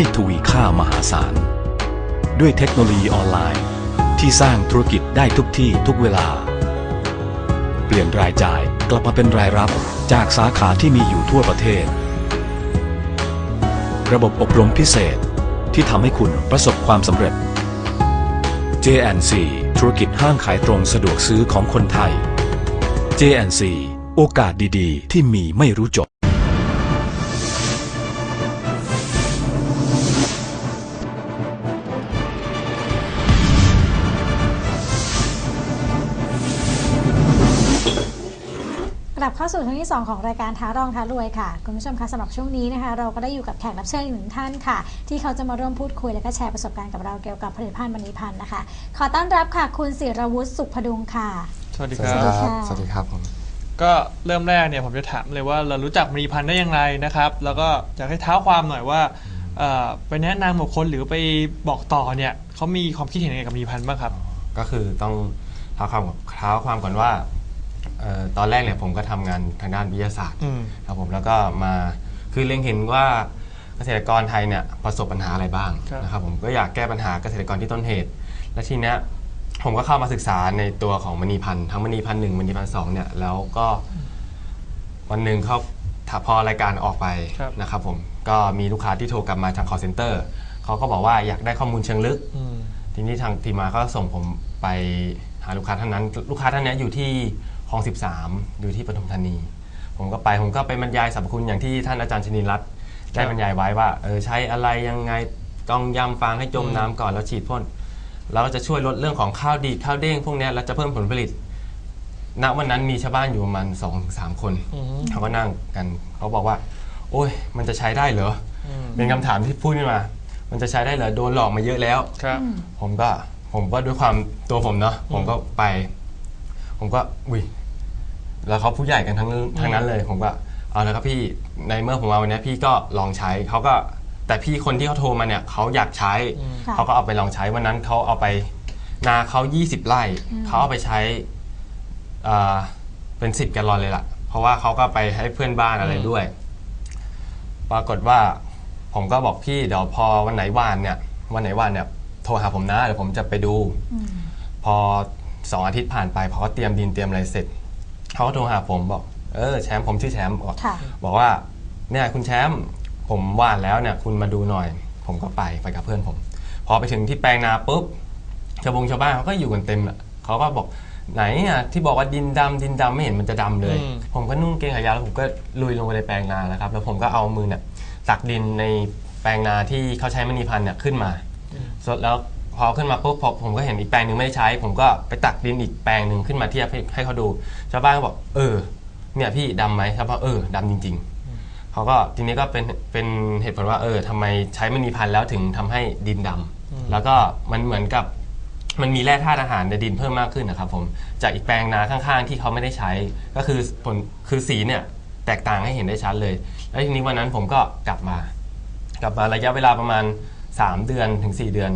ให้ทวีค่ามหาศาล ด้วยเทคโนโลยีออนไลน์ ที่สร้างธุรกิจได้ทุกที่ทุกเวลา เปลี่ยนรายจ่ายกลับมาเป็นรายรับจากสาขาที่มีอยู่ทั่วประเทศ ระบบอบรมพิเศษที่ทำให้คุณประสบความสำเร็จ JNC ธุรกิจห้างขายตรงสะดวกซื้อของคนไทย JNC โอกาสดีๆ ที่มีไม่รู้จบาสู่ช่วงที่ 2 ของรายการท้ารองท้ารวยค่ะ คุณผู้ชมคะสำหรับช่วงนี้นะคะ เราก็ได้อยู่กับแขกรับเชิญอีกหนึ่งท่านค่ะ ที่เขาจะมาร่วมพูดคุยและก็แชร์ประสบการณ์กับเราเกี่ยวกับผลิตภัณฑ์มณีพันธ์นะคะ ขอต้อนรับค่ะ คุณศิรวุฒิสุขพดุงค่ะ สวัสดีสควัสรัดีบครับค่ะสวัสดีครับผมก็เริ่มแรกเนี่ยผมจะถามเลยว่าเรารู้จักมณีพันธ์ได้ยังไงนะครับ แล้วก็อยากให้เท้าความหน่อยว่าเอ่อไปแนะนำบุคคลหรือไปบอกต่อเนี่ยเขามีความคิดเห็นยังไงกับมณีพันธ์บ้างครับ ก็คือต้องเท้าความเท้าความก่อนว่า เอ่อตอนแรกเนี่ยผมก็ทำงานทางด้านวิทยาศาสตร์อืม ครับผมแล้วก็มาคือเล็งเห็นว่าเกษตรกรไทยเนี่ยประสบปัญหาอะไรบ้างครับ นะครับผมก็อยากแก้ปัญหาเกษตรกรที่ต้นเหตุ และทีเนี้ยผมก็เข้ามาศึกษาในตัวของมณีพันธ์ทั้งมณีพันธ์หนึ่งมณีพันธ์สองเนี่ยแล้วก็ วันหนึ่งเขาถ้าพอรายการออกไปครับ นะครับผมก็มีลูกค้าที่โทรกลับมาทาง call center เขาก็บอกว่าอยากได้ข้อมูลเชิงลึกอืมทีนี้ทางทีมมาก็ส่งผมไปหาลูกค้าท่านนั้น ลูกค้าท่านเนี้ยอยู่ที่ คลอง 13 อยู่ที่ปทุมธานี ผมก็ไปผมก็ไปบรรยายสรรพคุณอย่างที่ท่านอาจารย์ชนินรัตน์ได้บรรยายไว้ว่าเออใช้อะไรยังไงต้องยำฟางให้จมน้ำก่อนแล้วฉีดพ่นแล้วก็จะช่วยลดเรื่องของข้าวดีดข้าวเด้งพวกเนี้ยแล้วจะเพิ่มผลผลิต ณวันนั้นมีชาวบ้านอยู่ประมาณ2อสามคนอืมเขาก็นั่งกันเขาบอกว่า โอ้ย มันจะใช้ได้เหรออืมเป็นคำถามที่พูดขึ้นมา มันจะใช้ได้เหรอโดนหลอกมาเยอะแล้วครับ ผมก็ผมก็ด้วยความตัวผมเนาะผมก็ไป ผมก็อุ้ย แล้วเขาผู้ใหญ่กันทั้งทั้งนั้นเลยผมก็เอาละครับพี่ในเมื่อผมมาวันนี้พี่ก็ลองใช้เขาก็แต่พี่คนที่เขาโทรมาเนี่ยเขาอยากใช้อืมค่ะเขาก็เอาไปลองใช้วันนั้นเขาเอาไปนาเขา20 ไร่เขาเอาไปใช้อ่าเป็น 10 แกลลอนเลยล่ะ เพราะว่าเขาก็ไปให้เพื่อนบ้านอะไรด้วย ปรากฏว่าผมก็บอกพี่เดี๋ยวพอวันไหนว่านเนี่ยวันไหนว่านเนี่ยโทรหาผมนะเดี๋ยวผมจะไปดูอืมพอสองอาทิตย์ผ่านไปพอเขาเตรียมดินเตรียมอะไรเสร็จ เขาก็โทรหาผมบอก เออแชมป์ผมชื่อแชมป์บอกค่ะ บอกว่าเนี่ยคุณแชมป์ผมว่านแล้วเนี่ยคุณมาดูหน่อย ผมก็ไปไปกับเพื่อนผม พอไปถึงที่แปลงนาปุ๊บชาวบงชาวบ้านเขาก็อยู่กันเต็มอะเขาก็บอกไหนอะที่บอกว่าดินดำดินดำไม่เห็นมันจะดำเลย อืม ผมก็นุ่งเกงขายาวแล้วผมก็ลุยลงไปในแปลงนาแล้วครับ แล้วผมก็เอามือเนี่ยตักดินในแปลงนาที่เขาใช้มณีพันธุ์เนี่ยขึ้นมาสดแล้ว พอขึ้นมาปุ๊บพอผมก็เห็นอีกแปลงหนึ่งไม่ได้ใช้ ผมก็ไปตักดินอีกแปลงหนึ่งขึ้นมาเทียบให้ให้เขาดู ชาวบ้านก็บอก เออ เนี่ยพี่ดำไหมชาวบ้านเออดำจริง ๆเขาก็ทีนี้ก็เป็นเป็นเหตุผลว่าเออทำไมใช้มณีพันธุ์แล้วถึงทำให้ดินดำแล้วก็มันเหมือนกับมันมีแร่ธาตุอาหารในดินเพิ่มมากขึ้นนะครับ ผมจากอีกแปลงนาข้างๆ ที่เขาไม่ได้ใช้ ก็คือผลคือสีเนี่ยแตกต่างให้เห็นได้ชัดเลย แล้วทีนี้วันนั้นผมก็กลับมา กลับมาระยะเวลาประมาณ 3 เดือนถึง 4 เดือน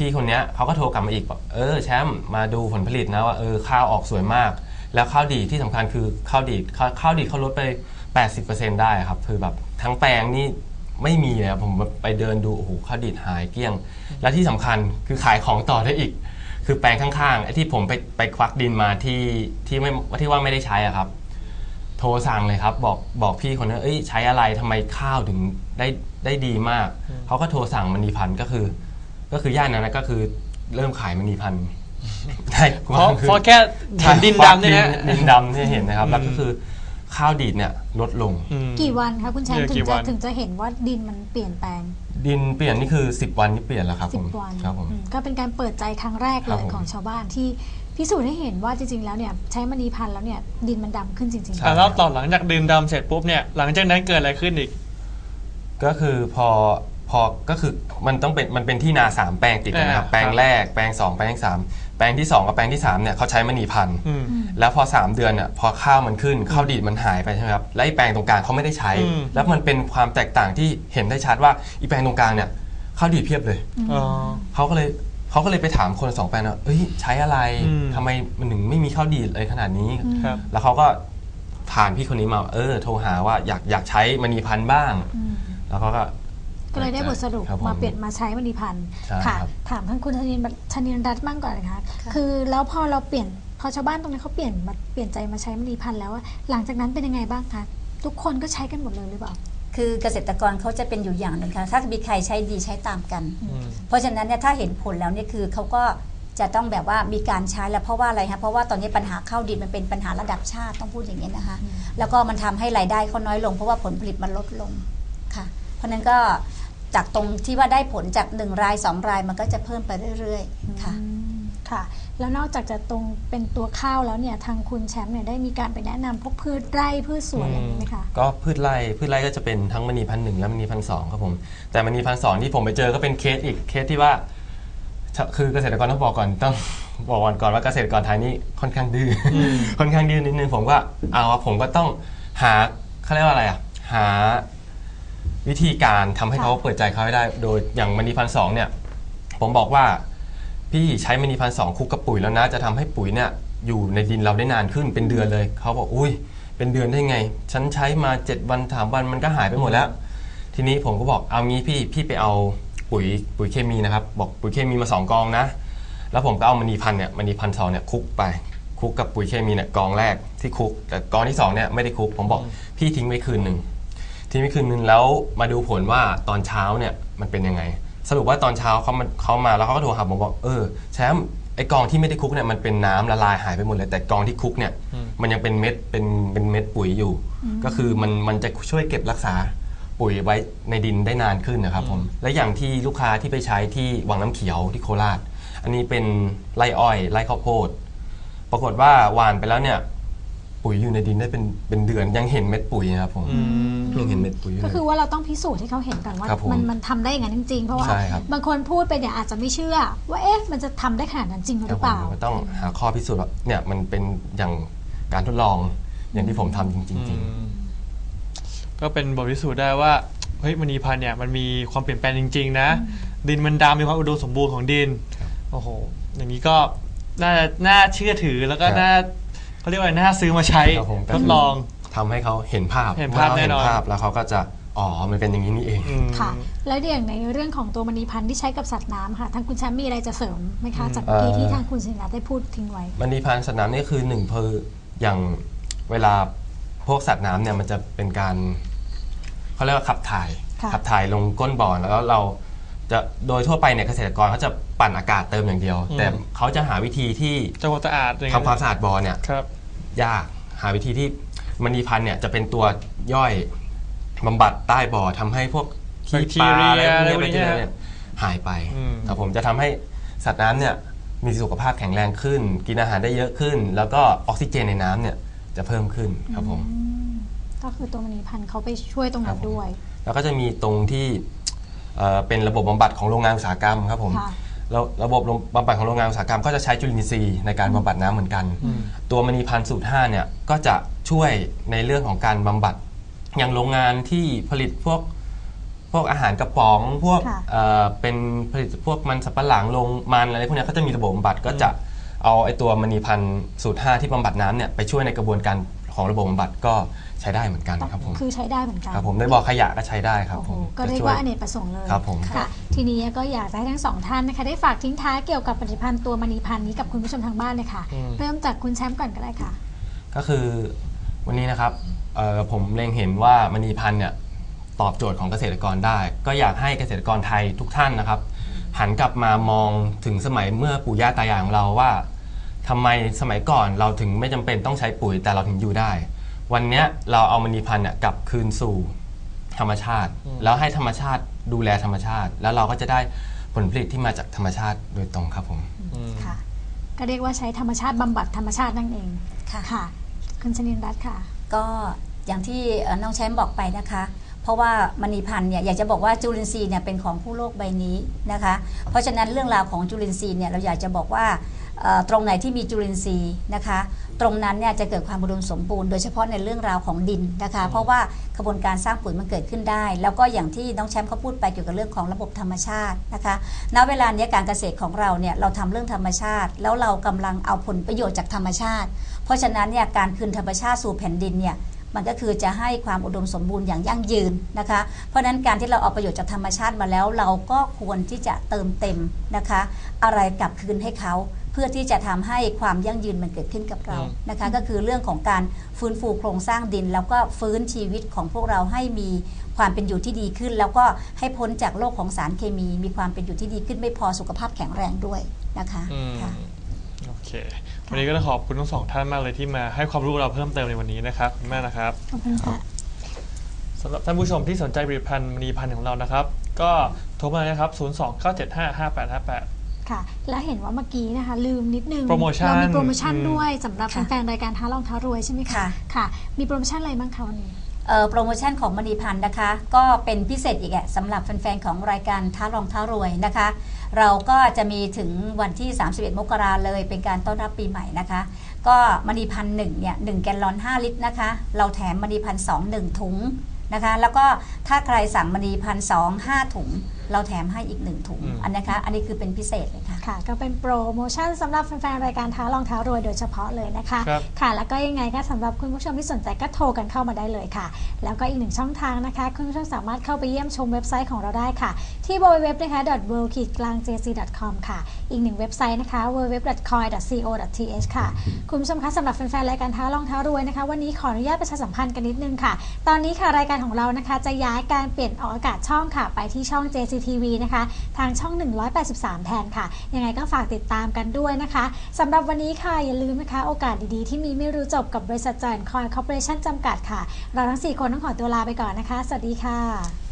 พี่คนเนี้ยเขาก็โทรกลับมาอีกบอกเออแชมป์มาดูผลผลิตนะว่าเออข้าวออกสวยมาก แล้วข้าวดีดที่สำคัญคือข้าวดีดข้าวข้าวดีดเขาลดไป 80%ได้ครับคือแบบทั้งแปลงนี่ไม่มีเลยครับผมไปเดินดูโอ้โหข้าวดีดหายเกลี้ยง และที่สำคัญคือขายของต่อได้อีก คือแปลงข้างๆไอ้ที่ผมไปไปควักดินมาที่ที่ไม่ที่ว่าไม่ได้ใช้อะครับ โทรสั่งเลยครับ บอกบอกพี่คนนั้นเอ้ยใช้อะไรทำไมข้าวถึงได้ได้ดีมากเขาก็โทรสั่งมณีพันธ์ก็คือ ก็คือย่านนั้นนะก็คือเริ่มขายมณีพันธ์ได้เพราะเพราะแค่เห็นดินดำเนี่ยนะ ดินดำที่เห็นนะครับ แล้วก็คือข้าวดีดเนี่ยลดลงอืมกี่วันคะคุณแชมป์เออถึกี่งวัจะน ถึงจะเห็นว่าดินมันเปลี่ยนแปลง ดินเปลี่ยนนี่คือ 10 วันนี่เปลี่ยนแล้วครับสิผบมวันครับผม อืมก็เป็นการเปิดใจครั้งแรกคเลรับยผมของชาวบ้านที่พิสูจน์ให้เห็นว่าจริงๆแล้วเนี่ยใช้มณีพันธุ์แล้วเนี่ยดินมันดำขึ้นจริงใช่ อะแล้วตอนหลังจากดื่มดำเสร็จปุ๊บเนี่ยหลังจากนั้นเกิดอะไรขึ้นอีก ก็คือพอ พอก็คือมันต้องเป็นมันเป็นที่นาสามแปลงติดกันนะครับอ่าแปลงแรกแปลงสองแปลงสามแปลงที่สองกับแปลงที่สามเนี่ยเขาใช้มณีพันธุ์อืมแล้วพอ3เดือนเนี่ยพอข้าวมันขึ้นข้าวดีดมันหายไปใช่ไหมครับและอีแปลงตรงกลางเขาไม่ได้ใช้อืมแล้วมันเป็นความแตกต่างที่เห็นได้ชัดว่าอีแปลงตรงกลางเนี่ยข้าวดีดเพียบเลยอ๋อเขาก็เลยเขาก็เลยไปถามคนสองแปลงว่าเอ้ยใช้อะไรอืมทำไมมันถึงไม่มีข้าวดีดเลยขนาดนี้ครับแล้วเขาก็ผ่านพี่คนนี้มาเออโทรหาว่าอยากอยากใช้มณีพันธุ์บ้างๆอืมแล้วเขาก็ ก็เลยได้บทสรุปครับผมมาเปลี่ยนมาใช้มณีพันธ์ใช่ค่ะ ครับ ถามท่านคุณธนินธนินรัตน์บ้างก่อนนะคะค่ะคือแล้วพอเราเปลี่ยนพอชาวบ้านตรงนั้นเขาเปลี่ยนมาเปลี่ยนใจมาใช้มณีพันธ์แล้วอะหลังจากนั้นเป็นยังไงบ้างคะทุกคนก็ใช้กันหมดเลยหรือเปล่า คือเกษตรกรเขาจะเป็นอยู่อย่างหนึ่งค่ะ ถ้ามีใครใช้ดีใช้ตามกัน อืม เพราะฉะนั้นเนี่ยถ้าเห็นผลแล้วเนี่ยคือเขาก็จะต้องแบบว่ามีการใช้แล้วเพราะว่าอะไรคะเพราะว่าตอนนี้ปัญหาข้าวดินมันเป็นปัญหาระดับชาติต้องพูดอย่างนี้ยนะคะ แล้วก็มันทำให้รายได้เขาน้อยลง เพราะว่าผลผลิตมันลดลงค่ะ เพราะฉะนั้นก็ จากตรงที่ว่าได้ผลจากหนึ่งรายสองรายมันก็จะเพิ่มไปเรื่อยๆค่ะอืมค่ะ แล้วนอกจากจะตรงเป็นตัวข้าวแล้วเนี่ยทางคุณแชมป์เนี่ยได้มีการไปแนะนำพวกพืชไร่พืชสวนอะไรอย่างนี้ไหมคะก็พืชไร่พืชไร่ก็จะเป็นทั้งมณีพันหนึ่งและมณีพันสองครับผมแต่มณีพันสองที่ผมไปเจอก็เป็นเคสอีกเคสที่ว่า คือเกษตรกรต้องบอกก่อนต้องบอกก่อนก่อนว่าเกษตรกรไทยนี่ค่อนข้างดื้ออค่อนข้างดื้อนิดนึงผมก็เอาว่าผมก็ต้องหาเขาเรียกว่าอะไรอะหา วิธีการทำให้ค่ะเขาเปิดใจเขาให้ได้ โดยอย่างมณีพันสองเนี่ย ผมบอกว่า พี่ใช้มณีพันสองคลุกกับปุ๋ยแล้วนะ จะทำให้ปุ๋ยเนี่ยอยู่ในดินเราได้นานขึ้นเป็นเดือนเลย เขาบอกอุ้ย เป็นเดือนได้ไง ฉันใช้มา 7 วันถามวันมันก็หายไปหมดแล้ว ทีนี้ผมก็บอกเอางี้พี่พี่ไปเอาปุ๋ยปุ๋ยเคมีนะครับ บอกปุ๋ยเคมีมาสองกองนะ แล้วผมก็เอามณีพันธุ์เนี่ยมณีพันธุ์ซองเนี่ยคลุกไปคลุกกับปุ๋ยเคมีเนี่ยกองแรกที่คลุก แต่กองที่สองเนี่ยไม่ได้คลุก ผมบอกพี่ทิ้งไว้คืนหนึ่ง ทิ้งไว้คืนหนึ่งแล้วมาดูผลว่าตอนเช้าเนี่ยมันเป็นยังไง สรุปว่าตอนเช้าเขามาเขามาแล้วเขาก็โทรหาผมบอกเออแชมป์ไอกองที่ไม่ได้คลุกเนี่ยมันเป็นน้ำละลายหายไปหมดเลย แต่กองที่คลุกเนี่ยมันยังเป็นเม็ดเป็นเป็นเม็ดปุ๋ยอยู่ ก็คือมันมันจะช่วยเก็บรักษาปุ๋ยไว้ในดินได้นานขึ้นนะครับผมและอย่างที่ลูกค้าที่ไปใช้ที่วังน้ำเขียวที่โคราช อันนี้เป็นไร่อ้อยไร่ข้าวโพด ปรากฏว่าหวานไปแล้วเนี่ย ปุ๋ยอยู่ในดินได้เป็นเป็นเดือนยังเห็นเม็ดปุ๋ยนะครับผมอืมยังเห็นเม็ดปุ๋ยอยู่ ก็เลยคือว่าเราต้องพิสูจน์ให้เขาเห็นก่อนว่าครับผมมันมันทำได้อย่างนั้นจริงๆ เพราะว่าใช่ครับ บางคนพูดไปเนี่ยอาจจะไม่เชื่อ ว่าเอ๊ะมันจะทำได้ขนาดนั้นจริงหครืรับอผเปมล่า ก็ต้องหาข้อพิสูจน์ว่าเนี่ยมันเป็นอย่างการทดลองอย่างที่ผมทำจริงอืมก็เป็นบทพิสูจน์ได้ว่าเฮ้ยมณีพันธุ์เนี่ยมันมีความเปลี่ยนแปลงจริง ๆ นะ ดินมันดำมีความอุดมสมบูรณ์ของดินโอ้โหอย่างนี้ก็น่าน่าเชื่อถือแล้วก็ครับ น่า เขาเรียกว่าอะไรน่าซื้อมาใช้ครับผมทดลองๆทำให้เขาเห็นภาพเห็นภาพมื่อขแน่นอนภาพแล้วเขาก็จะอ๋อมันเป็นอย่างนี้นี่เอง อืม ค่ะ แล้วอย่างในเรื่องของตัวมณีพันธุ์ที่ใช้กับสัตว์น้ำค่ะ ทางคุณแชมป์มีอะไรจะเสริมไหมคะ จากเมื่อกี้เอ่อที่ทางคุณสินรัตน์ได้พูดทิ้งไว้มณีพันธุ์สัตว์น้ำนี่คือหนึ่งเพออย่างเวลาพวกสัตว์น้ำเนี่ยมันจะเป็นการเขาเรียกว่าขับถ่าย ค่ะ ขับถ่ายลงก้นบ่อแล้วเรา จะโดยทั่วไปเนี่ยเกษตรกรเขาจะปั่นอากาศเติมอย่างเดียว อืม แต่เขาจะหาวิธีที่เจ้าความสะอาดอะไรอย่งทำเงี้ยความสะอาดบ่อเนี่ย ครับ ยากหาวิธีที่มณีพันธุ์เนี่ยจะเป็นตัวย่อยบำบัดใต้บ่อทำให้พวกขี้ปลาอะไรพวกเนี้ยแบแบคคทีทีเรีเรียยเนี่ยหายไปอืมครับผมจะทำให้สัตว์น้ำเนี่ยมีสุขภาพแข็งแรงขึ้น กินอาหารได้เยอะขึ้น แล้วก็ออกซิเจนในน้ำเนี่ยจะเพิ่มขึ้นครับผม อืมก็คือตัวมณีพันธุ์เขาไปช่วยตรงนั้นด้วย แล้วก็จะมีตรงที่ เอ่อเป็นระบบบำบัดของโรงงานอุตสาหกรรมครับผมค่ะแล้วระบบบำบัดของโรงงานอุตสาหกรรมก็จะใช้จุลินทรีย์ในการบำบัดน้ำเหมือนกัน ตัวมณีพันธุ์สูตร5เนี่ยก็จะช่วยในเรื่องของการบำบัดอย่างโรงงานที่ผลิตพวกพวกอาหารกระป๋องพวกค่ะ เอ่อเป็นผลิตพวกมันสับปะหลังลงมันอะไรพวกเนี้ยก็จะมีระบบบำบัดก็จะเอาไอ้ตัวมณีพันธุ์สูตร5ที่บำบัดน้ำเนี่ยไปช่วยในกระบวนการของระบบบำบัดก็ ใช้ได้เหมือนกันครับผมคือใช้ได้เหมือนกันครับผมในบ่อขยะก็ใช้ได้ครับโอ้ผโหมก็เรียกจะช่ว่าอเนกประสงค์เลยครับผมค่ะ ทีนี้ก็อยากจะให้ทั้งสองท่านนะคะ ได้ฝากทิ้งท้ายเกี่ยวกับผลิตภัณฑ์ตัวมณีพันธุ์นี้กับคุณผู้ชมทางบ้านเลยค่ะอืมเริ่มจากคุณแชมป์ก่อนก็ได้ค่ะ ก็คือวันนี้นะครับเอ่อผมเล็งเห็นว่ามณีพันธุ์เนี่ยตอบโจทย์ของเกษตรกรได้ ก็อยากให้เกษตรกรไทยทุกท่านนะครับ หันกลับมามองถึงสมัยเมื่อปู่ย่าตายายของเราว่าทำไมสมัยก่อนเราถึงไม่จำเป็นต้องใช้ปุ๋ยแต่เราถึงอยู่ได้ วันเนี้ยเราเอามณีพันธุ์เนี่ยกลับคืนสู่ธรรมชาติ แล้วให้ธรรมชาติดูแลธรรมชาติ แล้วเราก็จะได้ผลผลิตที่มาจากธรรมชาติโดยตรงครับผมค่ะ ก็เรียกว่าใช้ธรรมชาติบำบัดธรรมชาตินั่นเองค่ะค่ะ คุณชนินรัตน์ค่ะ ก็อย่างที่เอ่อน้องแชมป์บอกไปนะคะ เพราะว่ามณีพันธุ์เนี่ยอยากจะบอกว่าจุลินทรีย์เนี่ยเป็นของผู้โลกใบนี้นะคะ เพราะฉะนั้นเรื่องราวของจุลินทรีย์เนี่ยเราอยากจะบอกว่าเอ่อตรงไหนที่มีจุลินทรีย์นะคะ ตรงนั้นเนี่ยจะเกิดความอุดมสมบูรณ์โดยเฉพาะในเรื่องราวของดินนะคะ เพราะว่ากระบวนการสร้างปุ๋ยมันเกิดขึ้นได้ แล้วก็อย่างที่น้องแชมป์เขาพูดไปเกี่ยวกับเรื่องของระบบธรรมชาตินะคะณเวลาเนี้ยการเกษตรของเราเนี่ยเราทำเรื่องธรรมชาติ แล้วเรากำลังเอาผลประโยชน์จากธรรมชาติ เพราะฉะนั้นเนี่ยการคืนธรรมชาติสู่แผ่นดินเนี่ย มันก็คือจะให้ความอุดมสมบูรณ์อย่างยั่งยืนนะคะ เพราะฉะนั้นการที่เราเอาประโยชน์จากธรรมชาติมาแล้ว เราก็ควรที่จะเติมเต็มนะคะ อะไรกลับคืนให้เขาเพื่อที่จะทำให้ความยั่งยืนมันเกิดขึ้นกับเราอืมนะคะ ก็คือเรื่องของการฟื้นฟูโครงสร้างดิน แล้วก็ฟื้นชีวิตของพวกเราให้มีความเป็นอยู่ที่ดีขึ้น แล้วก็ให้พ้นจากโลกของสารเคมี มีความเป็นอยู่ที่ดีขึ้นไม่พอสุขภาพแข็งแรงด้วยนะคะอืมค่ะโอเค วันนี้ก็ต้องขอบคุณทั้งสองท่านมากเลยที่มาให้ความรู้เราเพิ่มเติมในวันนี้นะครับขอบคุณมากนะครับ ขอบคุณค่ะ สำหรับท่านผู้ชมที่สนใจผลิตภัณฑ์มณีพันธุ์ของเรานะครับ ก็โทรมาเลยนะครับ0 2 9 7 5 5 8 5 8 ค่ะ แล้วเห็นว่าเมื่อกี้นะคะ ลืมนิดนึงโปรโมชั่นเรามีโปรโมชั่นอืม ด้วยสำหรับค่ะแฟนๆรายการท้ารองท้ารวยใช่ไหมคะ ค่ะ ค่ะ มีโปรโมชั่นอะไรบ้างคะวันนี้ เอ่อโปรโมชั่นของมณีพันธ์นะคะ ก็เป็นพิเศษอีกแหละสำหรับแฟนๆของรายการท้ารองท้ารวยนะคะ เราก็จะมีถึงวันที่ 31 มกราเลยเป็นการต้อนรับปีใหม่นะคะ ก็มณีพันหนึ่งเนี่ยหนึ่งแกลลอน 5 ลิตรนะคะ เราแถมมณีพันสองหนึ่งถุงนะคะ แล้วก็ถ้าใครสั่งมณีพันสองห้าถุง เราแถมให้อีกหนึ่งถุงอืมอันนะคะ อันนี้คือเป็นพิเศษเลยค่ะ ค่ะ ก็เป็นโปรโมชั่นสำหรับแฟนๆ รายการท้ารองท้ารวยโดยเฉพาะเลยนะคะ ครับค่ะ แล้วก็ยังไงก็สำหรับคุณผู้ชมที่สนใจก็โทรกันเข้ามาได้เลยค่ะ แล้วก็อีกหนึ่งช่องทางนะคะ คุณผู้ชมสามารถเข้าไปเยี่ยมชมเว็บไซต์ของเราได้ค่ะ ที่ www นะคะ w w w กลาง jc.com ค่ะ อีกหนึ่งเว็บไซต์นะคะ www.coin.co.th ค่ะ คุณผู้ชมคะสำหรับแฟนๆ รายการท้าลองท้ารวยนะคะ วันนี้ขออนุญาตประชาสัมพันธ์กันนิดนึงค่ะ ตอนนี้ค่ะรายการของเรานะคะจะย้ายการเปลี่ยนออกอากาศช่องค่ะ ไปที่ช่อง JCTV นะคะ ทางช่อง 183 แทนค่ะ ยังไงก็ฝากติดตามกันด้วยนะคะสำหรับวันนี้ค่ะ อย่าลืมนะคะ โอกาสดีๆ ที่มีไม่รู้จบกับบริษัทจอยคอยคอร์ปอเรชั่นจำกัดค่ะ เราทั้ง 4 คนต้องขอตัวลาไปก่อนนะคะ สวัสดีค่ะ